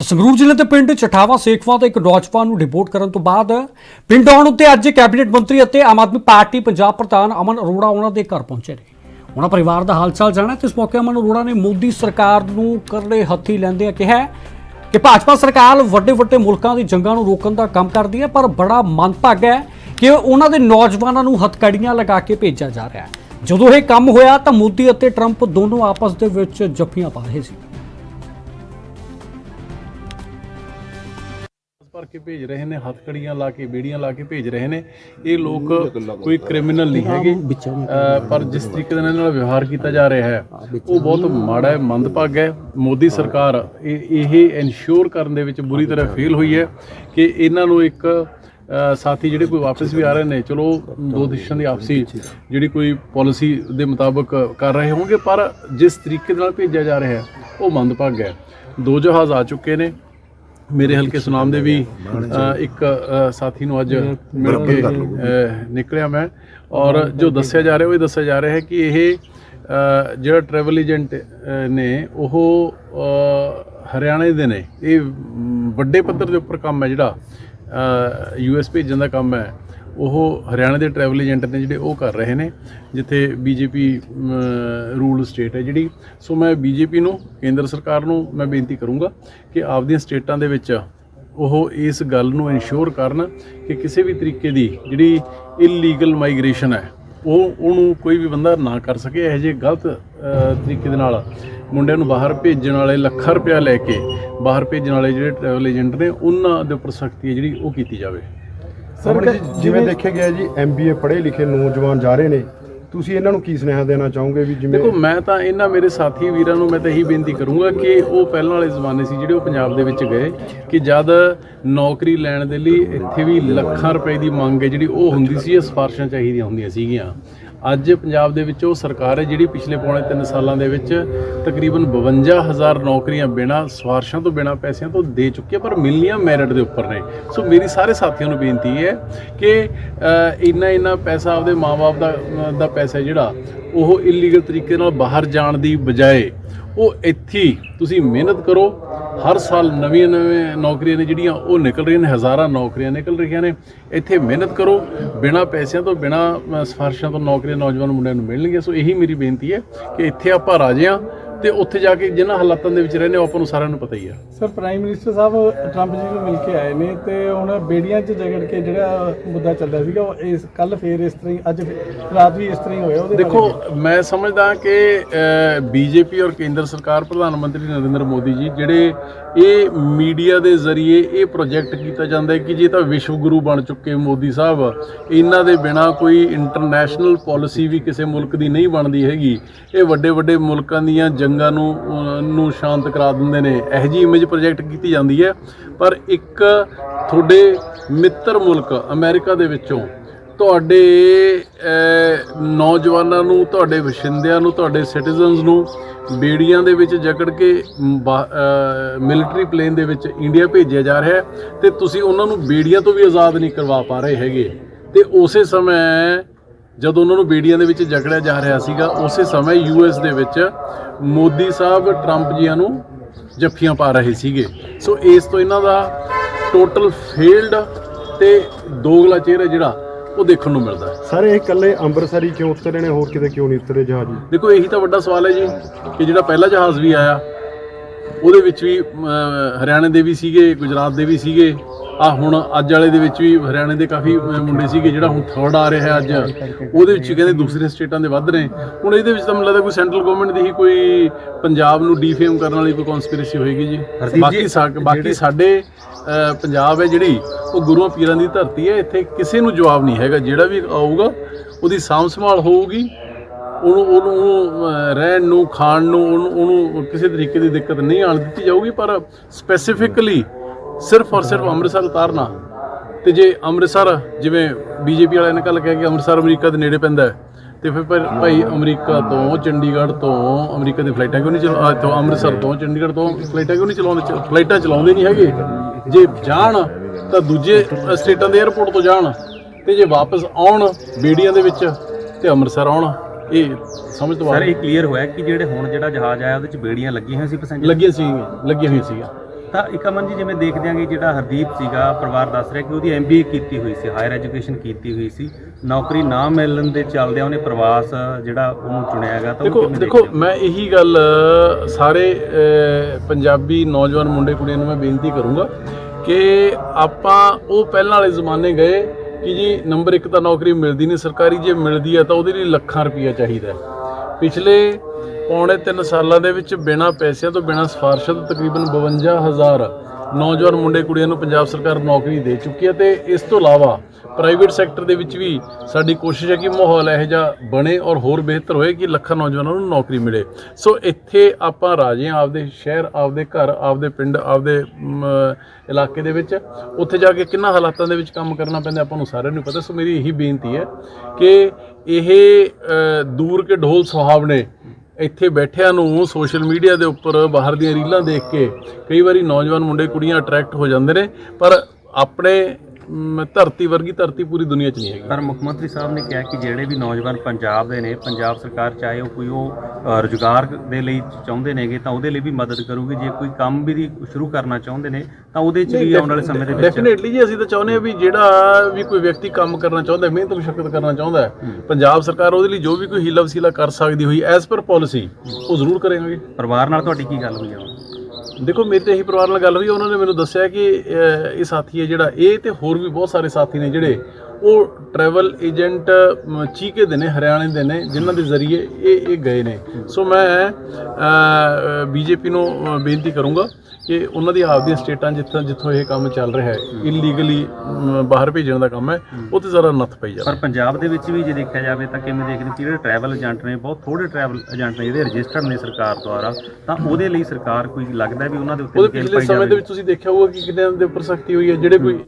ਸੰਗਰੂਰ ਜ਼ਿਲ੍ਹੇ ਦੇ ਪਿੰਡ ਚਠਾਵਾ ਸੇਖਵਾ ਤੋਂ ਇੱਕ ਨੌਜਵਾਨ ਨੂੰ ਰਿਪੋਰਟ ਕਰਨ ਤੋਂ ਬਾਅਦ ਪਿੰਡ ਆਉਣ ਉੱਤੇ ਅੱਜ ਕੈਬਨਿਟ ਮੰਤਰੀ ਅਤੇ ਆਮ ਆਦਮੀ ਪਾਰਟੀ ਪੰਜਾਬ ਪ੍ਰਧਾਨ ਅਮਨ ਅਰੋੜਾ ਉਹਨਾਂ ਦੇ ਘਰ ਪਹੁੰਚੇ ਨੇ। ਉਹਨਾਂ ਪਰਿਵਾਰ ਦਾ ਹਾਲਚਾਲ ਜਾਣਿਆ ਤੇ ਇਸ ਮੌਕੇ ਅਮਨ ਅਰੋੜਾ ਨੇ ਮੋਦੀ ਸਰਕਾਰ ਨੂੰ ਕਰੜੇ ਹੱਥੀ ਲੈਂਦੇ ਕਿਹਾ ਕਿ ਭਾਜਪਾ ਸਰਕਾਰ ਵੱਡੇ ਵੱਡੇ ਮੁਲਕਾਂ ਦੀ ਜੰਗਾਂ ਨੂੰ ਰੋਕਣ ਦਾ ਕੰਮ ਕਰਦੀ ਹੈ, ਪਰ ਬੜਾ ਮੰਦਭਾਗਾ ਹੈ ਕਿ ਉਹਨਾਂ ਦੇ ਨੌਜਵਾਨਾਂ ਨੂੰ ਹੱਥਕੜੀਆਂ ਲਗਾ ਕੇ ਭੇਜਿਆ ਜਾ ਰਿਹਾ ਹੈ। ਜਦੋਂ ਇਹ ਕੰਮ ਹੋਇਆ ਤਾਂ ਮੋਦੀ ਅਤੇ ਟਰੰਪ ਦੋਨੋਂ ਆਪਸ ਦੇ ਵਿੱਚ ਜੱਫੀਆਂ ਪਾ ਰਹੇ ਸੀ। ਭਰ ਕੇ ਭੇਜ ਰਹੇ ਨੇ ਹੱਥਕੜੀਆਂ ਲਾ ਕੇ ਬੇੜੀਆਂ ਲਾ ਕੇ ਭੇਜ ਰਹੇ ਨੇ। ਇਹ ਲੋਕ ਕੋਈ ਕ੍ਰਿਮੀਨਲ ਨਹੀਂ ਹੈਗੇ। ਪਰ ਜਿਸ ਤਰੀਕੇ ਦੇ ਨਾਲ ਇਹਨਾਂ ਨਾਲ ਵਿਵਹਾਰ ਕੀਤਾ ਜਾ ਰਿਹਾ ਹੈ ਉਹ ਬਹੁਤ ਮਾੜਾ ਹੈ ਮੰਦਭਾਗ ਹੈ। ਮੋਦੀ ਸਰਕਾਰ ਇਹ ਇਹ ਇਨਸ਼ੋਰ ਕਰਨ ਦੇ ਵਿੱਚ ਬੁਰੀ ਤਰ੍ਹਾਂ ਫੇਲ ਹੋਈ ਹੈ ਕਿ ਇਹਨਾਂ ਨੂੰ ਇੱਕ ਸਾਥੀ ਜਿਹੜੇ ਕੋਈ ਵਾਪਸ ਵੀ ਆ ਰਹੇ ਨੇ ਚਲੋ ਦੋ ਦੇਸ਼ਾਂ ਦੀ ਆਪਸੀ ਜਿਹੜੀ ਕੋਈ ਪਾਲਿਸੀ ਦੇ ਮੁਤਾਬਕ ਕਰ ਰਹੇ ਹੋਣਗੇ ਪਰ ਜਿਸ ਤਰੀਕੇ ਦੇ ਨਾਲ ਭੇਜਿਆ ਜਾ ਰਿਹਾ ਹੈ ਉਹ ਮੰਦਭਾਗ ਹੈ। ਦੋ ਜਹਾਜ਼ ਆ ਚੁੱਕੇ ਨੇ ਮੇਰੇ ਹਲਕੇ ਸੁਨਾਮ ਦੇ ਵੀ ਇੱਕ ਸਾਥੀ ਨੂੰ ਅੱਜ ਮਿਲ ਕੇ ਨਿਕਲਿਆ ਮੈਂ। ਔਰ ਜੋ ਦੱਸਿਆ ਜਾ ਰਿਹਾ ਉਹ ਇਹ ਦੱਸਿਆ ਜਾ ਰਿਹਾ ਹੈ ਕਿ ਇਹ ਜਿਹੜਾ ਟਰੈਵਲ ਏਜੰਟ ਨੇ ਉਹ ਹਰਿਆਣੇ ਦੇ ਨੇ। ਇਹ ਵੱਡੇ ਪੱਧਰ ਦੇ ਉੱਪਰ ਕੰਮ ਹੈ ਜਿਹੜਾ ਯੂ ਐਸ ਭੇਜਣ ਦਾ ਕੰਮ ਹੈ। ਉਹ ਹਰਿਆਣਾ ਦੇ ਟਰੈਵਲ ਏਜੰਟ ਨੇ ਜਿਹੜੇ ਉਹ ਕਰ ਰਹੇ ਨੇ, ਜਿੱਥੇ ਬੀਜੇਪੀ ਰੂਲ ਸਟੇਟ ਹੈ ਜਿਹੜੀ। ਸੋ ਮੈਂ ਬੀਜੇਪੀ ਨੂੰ, ਕੇਂਦਰ ਸਰਕਾਰ ਨੂੰ ਮੈਂ ਬੇਨਤੀ ਕਰੂੰਗਾ ਕਿ ਆਪਦੀਆਂ ਸਟੇਟਾਂ ਦੇ ਵਿੱਚ ਉਹ ਇਸ ਗੱਲ ਨੂੰ ਇਨਸ਼ੋਰ ਕਰਨ ਕਿ ਕਿਸੇ ਵੀ ਤਰੀਕੇ ਦੀ ਜਿਹੜੀ ਇਲੀਗਲ ਮਾਈਗ੍ਰੇਸ਼ਨ ਹੈ, ਉਹ ਉਹਨੂੰ ਕੋਈ ਵੀ ਬੰਦਾ ਨਾ ਕਰ ਸਕੇ। ਇਹੋ ਜਿਹੇ ਗਲਤ ਤਰੀਕੇ ਦੇ ਨਾਲ ਮੁੰਡਿਆਂ ਨੂੰ ਬਾਹਰ ਭੇਜਣ ਵਾਲੇ ਲੱਖਾਂ ਰੁਪਇਆ ਲੈ ਕੇ ਬਾਹਰ ਭੇਜਣ ਵਾਲੇ ਜਿਹੜੇ ਟਰੈਵਲ ਏਜੰਟ ਨੇ, ਉਹਨਾਂ ਦੇ ਉੱਪਰ ਸਖਤੀ ਹੈ ਜਿਹੜੀ ਉਹ ਕੀਤੀ ਜਾਵੇ। ਸਰ ਜਿਵੇਂ ਦੇਖਿਆ ਗਿਆ ਜੀ ਐਮਬੀਏ ਪੜ੍ਹੇ ਲਿਖੇ ਨੌਜਵਾਨ ਜਾ ਰਹੇ ਨੇ ਤੁਸੀਂ ਇਹਨਾਂ ਨੂੰ ਕੀ ਸੁਨੇਹਾ ਦੇਣਾ ਚਾਹੋਗੇ ਵੀ ਜਿਵੇਂ ਦੇਖੋ ਮੈਂ ਤਾਂ ਇਹਨਾਂ ਮੇਰੇ ਸਾਥੀ ਵੀਰਾਂ ਨੂੰ ਮੈਂ ਤਾਂ ਇਹੀ ਬੇਨਤੀ ਕਰੂੰਗਾ ਕਿ ਉਹ ਪਹਿਲਾਂ ਵਾਲੇ ਜ਼ਮਾਨੇ ਸੀ ਜਿਹੜੇ ਉਹ ਪੰਜਾਬ ਦੇ ਵਿੱਚ ਗਏ ਕਿ ਜਦ ਨੌਕਰੀ ਲੈਣ ਦੇ ਲਈ ਇੱਥੇ ਵੀ ਲੱਖਾਂ ਰੁਪਏ ਦੀ ਮੰਗ ਹੈ ਜਿਹੜੀ ਉਹ ਹੁੰਦੀ ਸੀ ਇਹ ਸਿਫਾਰਸ਼ਾਂ ਚਾਹੀਦੀਆਂ ਹੁੰਦੀਆਂ ਸੀਗੀਆਂ। ਅੱਜ ਪੰਜਾਬ ਦੇ ਵਿੱਚ ਉਹ ਸਰਕਾਰ ਹੈ ਜਿਹੜੀ ਪਿਛਲੇ ਪੌਣੇ 3 ਸਾਲਾਂ ਦੇ ਵਿੱਚ ਤਕਰੀਬਨ 52000 ਨੌਕਰੀਆਂ ਬਿਨਾਂ ਸਿਫਾਰਸ਼ਾਂ ਤੋਂ ਬਿਨਾਂ ਪੈਸਿਆਂ ਤੋਂ ਦੇ ਚੁੱਕੀ ਹੈ, ਪਰ ਮਿਲਣੀਆਂ ਮੈਰਿਟ ਦੇ ਉੱਪਰ ਨੇ। ਸੋ ਮੇਰੀ ਸਾਰੇ ਸਾਥੀਆਂ ਨੂੰ ਬੇਨਤੀ ਹੈ ਕਿ ਇੰਨਾ ਇੰਨਾ ਪੈਸਾ ਆਪਦੇ ਮਾਪੇ ਦਾ ਦਾ ਪੈਸਾ ਜਿਹੜਾ, ਉਹ ਇਲੀਗਲ ਤਰੀਕੇ ਨਾਲ ਬਾਹਰ ਜਾਣ ਦੀ ਬਜਾਏ ਉਹ ਇੱਥੇ ਤੁਸੀਂ ਮਿਹਨਤ ਕਰੋ ਹਰ ਸਾਲ ਨਵੀਆਂ ਨਵੀਆਂ ਨੌਕਰੀਆਂ ਨੇ ਜਿਹੜੀਆਂ ਉਹ ਨਿਕਲ ਰਹੀਆਂ ਨੇ ਹਜ਼ਾਰਾਂ ਨੌਕਰੀਆਂ ਨਿਕਲ ਰਹੀਆਂ ਨੇ। ਇੱਥੇ ਮਿਹਨਤ ਕਰੋ ਬਿਨਾਂ ਪੈਸਿਆਂ ਤੋਂ ਬਿਨਾਂ ਅ, ਸਿਫਾਰਸ਼ਾਂ ਤੋਂ ਨੌਕਰੀਆਂ ਨੌਜਵਾਨ ਮੁੰਡਿਆਂ ਨੂੰ ਮਿਲਣਗੀਆਂ। ਸੋ ਇਹੀ ਮੇਰੀ ਬੇਨਤੀ ਹੈ ਕਿ ਇੱਥੇ ਆਪਾਂ ਰਾਜੇ ਹਾਂ ਤੇ ਉੱਥੇ ਜਾ ਕੇ ਜਿਨ੍ਹਾਂ ਹਾਲਾਤਾਂ ਦੇ ਵਿੱਚ ਰਹਿੰਦੇ ਹੋ ਆਪਾਂ ਨੂੰ ਸਾਰਿਆਂ ਨੂੰ ਪਤਾ ਹੀ ਹੈ ਸਰ ਪ੍ਰਾਈਮ ਮਿਨਿਸਟਰ ਸਾਹਿਬ ਟਰੰਪ ਜੀ ਨੂੰ ਮਿਲ ਕੇ ਆਏ ਨੇ ਤੇ ਹੁਣ ਬੇੜੀਆਂ 'ਚ ਜਗੜ ਕੇ ਜਿਹੜਾ ਮੁੱਦਾ ਚੱਲਦਾ ਸੀਗਾ ਉਹ ਇਸ ਕੱਲ ਫੇਰ ਇਸ ਤਰ੍ਹਾਂ ਹੀ ਅੱਜ ਰਾਤ ਵੀ ਇਸ ਤਰ੍ਹਾਂ ਹੀ ਹੋਇਆ ਉਹਦੇ ਦੇਖੋ ਮੈਂ ਸਮਝਦਾ ਕਿ ਬੀਜੇਪੀ ਔਰ ਕੇਂਦਰ ਸਰਕਾਰ ਪ੍ਰਧਾਨ ਮੰਤਰੀ ਨਰਿੰਦਰ ਮੋਦੀ ਜੀ ਜਿਹੜੇ ਇਹ ਮੀਡੀਆ ਦੇ ਜ਼ਰੀਏ ਇਹ ਪ੍ਰੋਜੈਕਟ ਕੀਤਾ ਜਾਂਦਾ ਹੈ ਕਿ ਜੇ ਤਾਂ ਵਿਸ਼ਵ ਗੁਰੂ ਬਣ ਚੁੱਕੇ ਮੋਦੀ ਸਾਹਿਬ ਇਹਨਾਂ ਦੇ ਬਿਨਾ ਕੋਈ ਇੰਟਰਨੈਸ਼ਨਲ ਪਾਲਿਸੀ ਵੀ ਕਿਸੇ ਮੁਲਕ ਦੀ ਨਹੀਂ ਬਣਦੀ ਹੈਗੀ। ਇਹ ਵੱਡੇ ਵੱਡੇ ਮੁਲਕਾਂ ਦੀਆਂ ਜੰਗਾਂ ਨੂੰ ਨੂੰ ਸ਼ਾਂਤ ਕਰਾ ਦਿੰਦੇ ਨੇ। ਇਹੋ ਜਿਹੀ ਇਮੇਜ ਪ੍ਰੋਜੈਕਟ ਕੀਤੀ ਜਾਂਦੀ ਹੈ। ਪਰ ਇੱਕ ਤੁਹਾਡੇ ਮਿੱਤਰ ਮੁਲਕ ਅਮਰੀਕਾ ਦੇ ਵਿੱਚੋਂ, ਤੁਹਾਡੇ ਨੌਜਵਾਨਾਂ ਨੂੰ, ਤੁਹਾਡੇ ਵਸਿੰਦਿਆਂ ਨੂੰ, ਤੁਹਾਡੇ ਸਿਟੀਜ਼ਨਸ ਨੂੰ ਬੇੜੀਆਂ ਦੇ ਵਿੱਚ ਜਕੜ ਕੇ ਮਿਲਟਰੀ ਪਲੇਨ ਦੇ ਵਿੱਚ ਇੰਡੀਆ ਭੇਜਿਆ ਜਾ ਰਿਹਾ ਹੈ ਤੇ ਤੁਸੀਂ ਉਹਨਾਂ ਨੂੰ ਬੇੜੀਆਂ ਤੋਂ ਵੀ ਆਜ਼ਾਦ ਨਹੀਂ ਕਰਵਾ ਪਾ ਰਹੇ ਹੈਗੇ। ਤੇ ਉਸੇ ਸਮੇਂ ਜਦੋਂ ਉਹਨਾਂ ਨੂੰ ਬੇੜੀਆਂ ਦੇ ਵਿੱਚ ਜਕੜਿਆ ਜਾ ਰਿਹਾ ਸੀਗਾ ਉਸੇ ਸਮੇਂ ਯੂਐਸ ਦੇ ਵਿੱਚ ਮੋਦੀ ਸਾਹਿਬ ਟਰੰਪ ਜੀਆਂ ਨੂੰ ਜੱਫੀਆਂ ਪਾ ਰਹੇ ਸੀਗੇ। ਸੋ ਇਸ ਤੋਂ ਇਹਨਾਂ ਦਾ ਟੋਟਲ ਫੇਲਡ ਤੇ ਦੋਗਲਾ ਚਿਹਰਾ ਜਿਹੜਾ ਉਹ ਦੇਖਣ ਨੂੰ ਮਿਲਦਾ ਹੈ। ਸਰ ਇਹ ਇਕੱਲੇ ਅੰਮ੍ਰਿਤਸਰੀ ਕਿਉਂ ਉਤਰੇ ਨੇ ਹੋਰ ਕਿਤੇ ਕਿਉਂ ਨਹੀਂ ਉਤਰੇ ਜਹਾਜ਼? ਜੀ ਦੇਖੋ ਇਹੀ ਤਾਂ ਵੱਡਾ ਸਵਾਲ ਹੈ ਜੀ ਕਿ ਜਿਹੜਾ ਪਹਿਲਾ ਜਹਾਜ਼ ਵੀ ਆਇਆ ਉਹਦੇ ਵਿੱਚ ਵੀ ਹਰਿਆਣੇ ਦੇ ਵੀ ਸੀਗੇ ਗੁਜਰਾਤ ਦੇ ਵੀ ਸੀਗੇ ਆ ਹੁਣ ਅੱਜ ਵਾਲੇ ਦੇ ਵਿੱਚ ਵੀ ਹਰਿਆਣੇ ਦੇ ਕਾਫੀ ਮੁੰਡੇ ਸੀਗੇ ਜਿਹੜਾ ਹੁਣ ਥਰਡ ਆ ਰਿਹਾ ਹੈ ਅੱਜ। ਉਹਦੇ ਵਿੱਚ ਕਹਿੰਦੇ ਦੂਸਰੇ ਸਟੇਟਾਂ ਦੇ ਵੱਧ ਨੇ ਹੁਣ ਇਹਦੇ ਵਿੱਚ ਤਾਂ ਮੈਨੂੰ ਲੱਗਦਾ ਕੋਈ ਸੈਂਟਰਲ ਗਵਰਨਮੈਂਟ ਦੀ ਹੀ ਕੋਈ ਪੰਜਾਬ ਨੂੰ ਡੀਫੇਮ ਕਰਨ ਵਾਲੀ ਕੋਈ ਕਨਸਪੀਰੇਸੀ ਹੋਏਗੀ ਜੀ। ਬਾਕੀ ਬਾਕੀ ਸਾਡੇ ਪੰਜਾਬ ਹੈ ਜਿਹੜੀ ਉਹ ਗੁਰੂਆਂ ਪੀਰਾਂ ਦੀ ਧਰਤੀ ਹੈ। ਇੱਥੇ ਕਿਸੇ ਨੂੰ ਜਵਾਬ ਨਹੀਂ ਹੈਗਾ। ਜਿਹੜਾ ਵੀ ਆਊਗਾ ਉਹਦੀ ਸਾਂਭ ਸੰਭਾਲ ਹੋਊਗੀ। ਉਹਨੂੰ ਉਹਨੂੰ ਰਹਿਣ ਨੂੰ ਖਾਣ ਨੂੰ ਉਹਨੂੰ ਉਹਨੂੰ ਕਿਸੇ ਤਰੀਕੇ ਦੀ ਦਿੱਕਤ ਨਹੀਂ ਆਣ ਦਿੱਤੀ ਜਾਊਗੀ ਪਰ ਸਪੈਸੀਫਿਕਲੀ ਸਿਰਫ ਔਰ ਸਿਰਫ ਅੰਮ੍ਰਿਤਸਰ ਉਤਾਰਨਾ। ਤੇ ਜੇ ਅੰਮ੍ਰਿਤਸਰ ਜਿਵੇਂ ਬੀਜੇਪੀ ਵਾਲਿਆਂ ਨੇ ਕੱਲ ਕਿਹਾ ਕਿ ਅੰਮ੍ਰਿਤਸਰ ਅਮਰੀਕਾ ਦੇ ਨੇੜੇ ਪੈਂਦਾ ਤੇ ਫਿਰ ਭਾਈ- ਅਮਰੀਕਾ ਤੋਂ ਚੰਡੀਗੜ੍ਹ ਤੋਂ ਅਮਰੀਕਾ ਦੀ ਫਲਾਈਟਾਂ ਕਿਉਂ ਨਹੀਂ ਚਲਾ ਤੋਂ ਅੰਮ੍ਰਿਤਸਰ ਤੋਂ ਚੰਡੀਗੜ੍ਹ ਤੋਂ ਫਲਾਈਟਾਂ ਕਿਉਂ ਨਹੀਂ ਚਲਾਉਂਦੇ ਫਲਾਈਟਾਂ ਚਲਾਉਂਦੇ ਨਹੀਂ ਹੈਗੇ। ਜੇ ਜਾਣ ਤਾਂ ਦੂਜੇ ਸਟੇਟਾਂ ਦੇ 에ਅਰਪੋਰਟ ਤੋਂ ਜਾਣ ਤੇ ਜੇ ਵਾਪਸ ਆਉਣ ਬੇੜੀਆਂ ਦੇ ਵਿੱਚ ਤੇ ਅੰਮ੍ਰਿਤਸਰ ਆਉਣ। ਇਹ ਸਮਝ ਤੋਂ ਸਰ ਬਾਹਰ ਇਹ ਕਲੀਅਰ ਹੋਇਆ ਕਿ ਜਿਹੜੇ ਹੁਣ ਜਿਹੜਾ ਜਹਾਜ਼ ਆਇਆ ਉਹਦੇ ਚ ਬੇੜੀਆਂ ਲੱਗੀਆਂ ਹੋਈਆਂ ਸੀ ਪੈਸੇਂਜਰ ਲੱਗੀਆਂ ਸੀ ਲੱਗੀਆਂ ਹੋਈਆਂ ਸੀਗੀਆਂ। ਤਾਂ ਇੱਕ ਅਮਨ ਜੀ ਜਿਵੇਂ ਦੇਖਦੇ ਆਂਗੇ ਜਿਹੜਾ ਹਰਦੀਪ ਸੀਗਾ ਪਰਿਵਾਰ ਦੱਸ ਰਿਹਾ ਕਿ ਉਹਦੀ ਐਮਬੀਏ ਕੀਤੀ ਹੋਈ ਸੀ ਹਾਇਰ ਐਜੂਕੇਸ਼ਨ ਕੀਤੀ ਹੋਈ ਸੀ ਨੌਕਰੀ ਨਾ ਮਿਲਣ ਦੇ ਚੱਲਦਿਆਂ ਉਹਨੇ ਪ੍ਰਵਾਸ ਜਿਹੜਾ ਉਹਨੂੰ ਚੁਣਿਆਗਾ ਤਾਂ ਉਹ ਦੇਖੋ ਦੇਖੋ? ਮੈਂ ਇਹੀ ਗੱਲ ਸਾਰੇ ਪੰਜਾਬੀ ਨੌਜਵਾਨ ਮੁੰਡੇ ਕੁੜੀਆਂ ਨੂੰ ਮੈਂ ਬੇਨਤੀ ਕਰੂੰਗਾ ਕਿ ਆਪਾਂ ਉਹ ਪਹਿਲਾਂ ਵਾਲੇ ਜ਼ਮਾਨੇ ਗਏ ਕਿ ਜੀ ਨੰਬਰ 1 ਤਾਂ ਨੌਕਰੀ ਮਿਲਦੀ ਨਹੀਂ ਸਰਕਾਰੀ ਜੇ ਮਿਲਦੀ ਹੈ ਤਾਂ ਉਹਦੇ ਲਈ ਲੱਖਾਂ ਰੁਪਈਆ ਚਾਹੀਦਾ। ਪਿਛਲੇ ਪੌਣੇ 3 ਸਾਲਾਂ ਦੇ ਵਿੱਚ ਬਿਨਾਂ ਪੈਸਿਆਂ ਤੋਂ ਬਿਨਾਂ ਸਿਫਾਰਸ਼ਾਂ ਤੋਂ ਤਕਰੀਬਨ 52000 ਨੌਜਵਾਨ ਮੁੰਡੇ ਕੁੜੀਆਂ ਨੂੰ ਪੰਜਾਬ ਸਰਕਾਰ ਨੌਕਰੀ ਦੇ ਚੁੱਕੀ ਹੈ ਤੇ ਇਸ ਤੋਂ ਇਲਾਵਾ ਪ੍ਰਾਈਵੇਟ ਸੈਕਟਰ ਦੇ ਵਿੱਚ ਵੀ ਸਾਡੀ ਕੋਸ਼ਿਸ਼ ਹੈ ਕਿ ਮਾਹੌਲ ਇਹੋ ਜਿਹਾ ਬਣੇ ਔਰ ਹੋਰ ਬਿਹਤਰ ਹੋਏ ਕਿ ਲੱਖਾਂ ਨੌਜਵਾਨਾਂ ਨੂੰ ਨੌਕਰੀ ਮਿਲੇ। ਸੋ ਇੱਥੇ ਆਪਾਂ ਰਾਜੇ ਹਾਂ, ਆਪਦੇ ਸ਼ਹਿਰ, ਆਪਦੇ ਘਰ, ਆਪਦੇ ਪਿੰਡ, ਆਪਦੇ ਇਲਾਕੇ ਦੇ ਵਿੱਚ। ਉੱਥੇ ਜਾ ਕੇ ਕਿੰਨਾ ਹਾਲਾਤਾਂ ਦੇ ਵਿੱਚ ਕੰਮ ਕਰਨਾ ਪੈਂਦਾ ਆਪਾਂ ਨੂੰ ਸਾਰਿਆਂ ਨੂੰ ਪਤਾ। ਸੋ ਮੇਰੀ ਇਹੀ ਬੇਨਤੀ ਹੈ ਕਿ ਇਹ ਦੂਰ ਕੇ ਢੋਲ ਸੁਹਾਵਣੇ ਇੱਥੇ ਬੈਠਿਆਂ ਨੂੰ ਸੋਸ਼ਲ ਮੀਡੀਆ ਦੇ ਉੱਪਰ ਬਾਹਰ ਦੀਆਂ ਰੀਲਾਂ ਦੇਖ ਕੇ ਕਈ ਵਾਰੀ ਨੌਜਵਾਨ ਮੁੰਡੇ ਕੁੜੀਆਂ ਅਟਰੈਕਟ ਹੋ ਜਾਂਦੇ ਨੇ, ਪਰ ਆਪਣੇ ਮ, ਧਰਤੀ ਵਰਗੀ ਧਰਤੀ ਪੂਰੀ ਦੁਨੀਆ 'ਚ ਨਹੀਂ ਹੈਗੀ। ਪਰ ਮੁੱਖ ਮੰਤਰੀ ਸਾਹਿਬ ਨੇ ਕਿਹਾ ਕਿ ਜਿਹੜੇ ਵੀ ਨੌਜਵਾਨ ਪੰਜਾਬ ਦੇ ਨੇ ਪੰਜਾਬ ਸਰਕਾਰ ਚਾਹੇ ਉਹ ਕੋਈ ਉਹ ਅ, ਰੁਜ਼ਗਾਰ ਦੇ ਲਈ ਚਾਹੁੰਦੇ ਨੇਗੇ ਤਾਂ ਉਹਦੇ ਲਈ ਵੀ ਮਦਦ ਕਰੂਗੀ। ਜੇ ਕੋਈ ਕੰਮ ਵੀ ਦੀ ਸ਼ੁਰੂ ਕਰਨਾ ਚਾਹੁੰਦੇ ਨੇ ਤਾਂ ਉਹਦੇ 'ਚ ਵੀ ਆਉਣ ਵਾਲੇ ਸਮੇਂ ਦੇ ਵਿੱਚ ਡੈਫੀਨੇਟਲੀ ਜੀ ਅਸੀਂ ਤਾਂ ਚਾਹੁੰਦੇ ਹਾਂ ਵੀ ਜਿਹੜਾ ਵੀ ਕੋਈ ਵਿਅਕਤੀ ਕੰਮ ਕਰਨਾ ਚਾਹੁੰਦਾ ਹੈ ਮਿਹਨਤ ਮੁਸ਼ਕਲ ਕਰਨਾ ਚਾਹੁੰਦਾ ਹੈ ਪੰਜਾਬ ਸਰਕਾਰ ਉਹਦੇ ਲਈ ਜੋ ਵੀ ਕੋਈ ਹੀਲਾ ਵਸੀਲਾ ਕਰ ਸਕਦੀ ਹੋਈ ਐਸ ਪਰ ਪਾਲਿਸੀ ਉਹ ਜ਼ਰੂਰ ਕਰਾਂਗੇ ਪਰਿਵਾਰ ਨਾਲ ਤੁਹਾਡੀ ਕੀ ਗੱਲ ਹੋਈ ਆ? ਦੇਖੋ, ਮੇਰੇ ਤੇ ਇਹੀ ਪਰਿਵਾਰ ਨਾਲ ਗੱਲ ਹੋਈ, ਉਹਨਾਂ ਨੇ ਮੈਨੂੰ ਦੱਸਿਆ ਕਿ ਇਹ ਸਾਥੀ ਹੈ ਜਿਹੜਾ, ਇਹ ਤੇ ਹੋਰ ਵੀ ਬਹੁਤ ਸਾਰੇ ਸਾਥੀ ਨੇ ਜਿਹੜੇ, ਉਹ ਟਰੈਵਲ ਏਜੰਟ ਚੀਕੇ ਦੇ ਨੇ, ਹਰਿਆਣੇ ਦੇ ਨੇ, ਜਿਨ੍ਹਾਂ ਦੇ ਜ਼ਰੀਏ ਇਹ ਇਹ ਗਏ ਨੇ। ਸੋ ਮੈਂ ਬੀਜੇਪੀ ਨੂੰ ਬੇਨਤੀ ਕਰੂੰਗਾ ਕਿ ਉਹਨਾਂ ਦੀ ਆਪਦੀਆਂ ਸਟੇਟਾਂ ਜਿੱਥੋਂ ਜਿੱਥੋਂ ਇਹ ਕੰਮ ਚੱਲ ਰਿਹਾ ਹੈ ਇਲੀਗਲੀ ਬਾਹਰ ਭੇਜਣ ਦਾ ਕੰਮ ਹੈ ਉਹ ਤੇ ਜ਼ਰਾ ਨੱਥ ਪਈ ਜਾਵੇ। ਪਰ ਪੰਜਾਬ ਦੇ ਵਿੱਚ ਵੀ ਜੇ ਦੇਖਿਆ ਜਾਵੇ ਤਾਂ ਕਿਵੇਂ ਦੇਖਦੇ ਕਿ ਜਿਹੜੇ ਟਰੈਵਲ ਏਜੰਟ ਨੇ ਬਹੁਤ ਥੋੜੇ ਟਰੈਵਲ ਏਜੰਟ ਨੇ ਜਿਹੜੇ ਰਜਿਸਟਰਡ ਨੇ ਸਰਕਾਰ ਦੁਆਰਾ ਤਾਂ ਉਹਦੇ ਲਈ ਸਰਕਾਰ ਕੋਈ ਲੱਗਦਾ ਵੀ ਉਹਨਾਂ ਦੇ ਉੱਤੇ ਪਿਛਲੇ ਸਮੇਂ ਦੇ ਵਿੱਚ ਤੁਸੀਂ ਦੇਖਿਆ ਹੋਊਗਾ ਕਿ ਕਿੰਨੇ ਦੇ ਉੱਪਰ ਸਖਤੀ ਹੋਈ ਹੈ ਜਿਹੜੇ ਕੋਈ